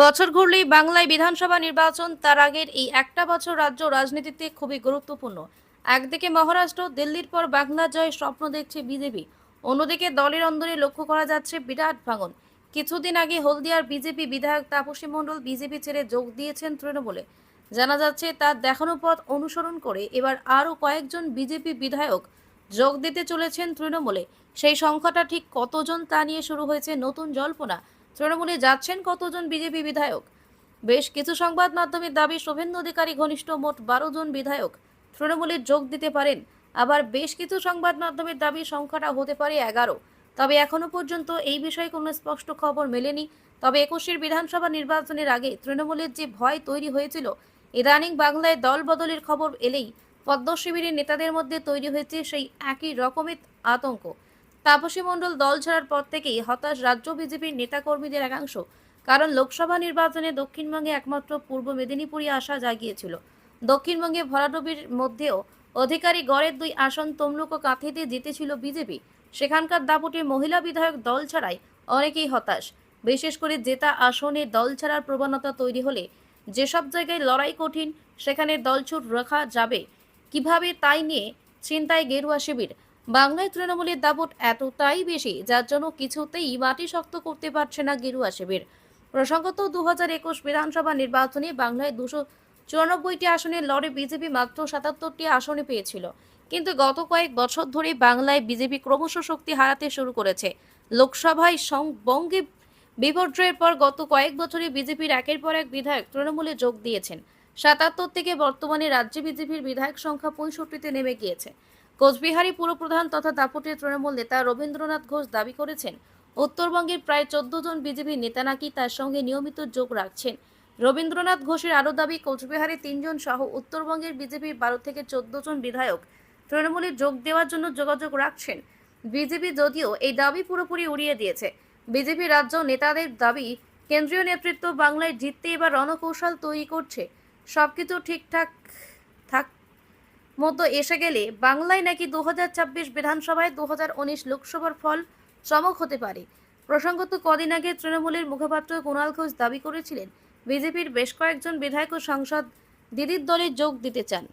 বছর ঘুরলেই বাংলায় বিধানসভা নির্বাচন, তার আগের এই একটা বছর রাজ্য রাজনীতিতে খুবই গুরুত্বপূর্ণ। একদিকে মহারাষ্ট্র, দিল্লির পর বাংলা জয় স্বপ্ন দেখছে বিজেপি। অন্যদিকে দলের অন্দরে লক্ষ্য করা যাচ্ছে বিরাট ভাঙন। কিছুদিন আগে হলদিয়ার বিজেপি বিধায়ক তাপসী মণ্ডল বিজেপি ছেড়ে যোগ দিয়েছেন তৃণমূলে। জানা যাচ্ছে, তার দেখানো পথ অনুসরণ করে এবার আরও কয়েকজন বিজেপি বিধায়ক যোগ দিতে চলেছেন তৃণমূলে। সেই সংখ্যাটা ঠিক কতজন তা নিয়ে শুরু হয়েছে নতুন জল্পনা। তৃণমূলে যাচ্ছেন কতজন বিজেপি বিধায়ক? বেশ কিছু সংবাদ মাধ্যমের দাবি, শুভেন্দু অধিকারী ঘনিষ্ঠ মোট বারো জন বিধায়ক তৃণমূলে যোগ দিতে পারেন। আবার বেশ কিছু সংবাদ মাধ্যমের দাবি, সংখ্যাটা হতে পারে এগারো। তবে এখনও পর্যন্ত এই বিষয়ে কোনো স্পষ্ট খবর মেলেনি। তবে একুশের বিধানসভা নির্বাচনের আগে তৃণমূলের যে ভয় তৈরি হয়েছিল, ইদানিং বাংলায় দল বদলের খবর এলেই পদ্ম শিবিরের নেতাদের মধ্যে তৈরি হয়েছে সেই একই রকমের আতঙ্ক। তাপসী মণ্ডল দল ছাড়ার পর থেকেই হতাশ রাজ্য বিজেপির নেতাকর্মীদের একাংশ। কারণ লোকসভা নির্বাচনে দক্ষিণবঙ্গে একমাত্র পূর্ব মেদিনীপুরই আশা জাগিয়েছিল। দক্ষিণবঙ্গে ভরাডুবির মধ্যেও অধিকারী গড়ের দুই আসন তমলুক ও কাঁথিতে জিতেছিল বিজেপি। সেখানকার দাপটে মহিলা বিধায়ক দল ছাড়াই অনেকেই হতাশ। বিশেষ করে জেতা আসনে দল ছাড়ার প্রবণতা তৈরি হলে যেসব জায়গায় লড়াই কঠিন, সেখানে দলছুট রাখা যাবে। কীভাবে তাই নিয়ে চিন্তায় গেরুয়া শিবির। বাংলায় তৃণমূলের দাপট এতটাই বেশি, যার জন্য কিছুতেই মাটি শক্ত করতে পারছে না গেরুয়া শিবির। প্রসঙ্গত দু হাজার একুশ বিধানসভা নির্বাচনে বাংলায় দুশো চুরানব্বইটি আসনে লড়ে বিজেপি মাত্র সাতাত্তরটি আসনে পেয়েছিল। কিন্তু গত কয়েক বছর ধরে বাংলায় বিজেপি ক্রমশ শক্তি হারাতে শুরু করেছে। লোকসভায় বঙ্গে বিপর্যয়ের পর গত কয়েক বছরে বিজেপির একের পর এক বিধায়ক তৃণমূলে যোগ দিয়েছেন। সাতাত্তর থেকে বর্তমানে রাজ্যে বিজেপির বিধায়ক সংখ্যা পঁয়ষট্টিতে নেমে গিয়েছে। কোচবিহারী পুরপ্রধান তথা দাপুটের তৃণমূল নেতা রবীন্দ্রনাথ ঘোষ দাবি করেছেন, উত্তরবঙ্গের প্রায় চোদ্দ জন বিজেপি নেতা নাকি তার সঙ্গে নিয়মিত যোগ রাখছেন। রবীন্দ্রনাথ ঘোষের আরও দাবি, কোচবিহারে তিনজন সহ উত্তরবঙ্গের বিজেপির বারো থেকে চোদ্দ জন বিধায়ক তৃণমূলে যোগ দেওয়ার জন্য যোগাযোগ রাখছেন। বিজেপি যদিও এই দাবি পুরোপুরি উড়িয়ে দিয়েছে। বিজেপি রাজ্য নেতাদের দাবি, কেন্দ্রীয় নেতৃত্ব বাংলায় জিততে এবার রণকৌশল তৈরি করছে। সবকিছু ঠিকঠাক মতো এসে গেলে বাংলায় নাকি দু হাজার ছাব্বিশ বিধানসভায় দু হাজার উনিশ লোকসভার ফল চমক হতে পারে। প্রসঙ্গত কদিন আগে তৃণমূলের মুখপাত্র কুণাল ঘোষ দাবি করেছিলেন, বিজেপির বেশ কয়েকজন বিধায়ক ও সাংসদ দিদির দলে যোগ দিতে চান।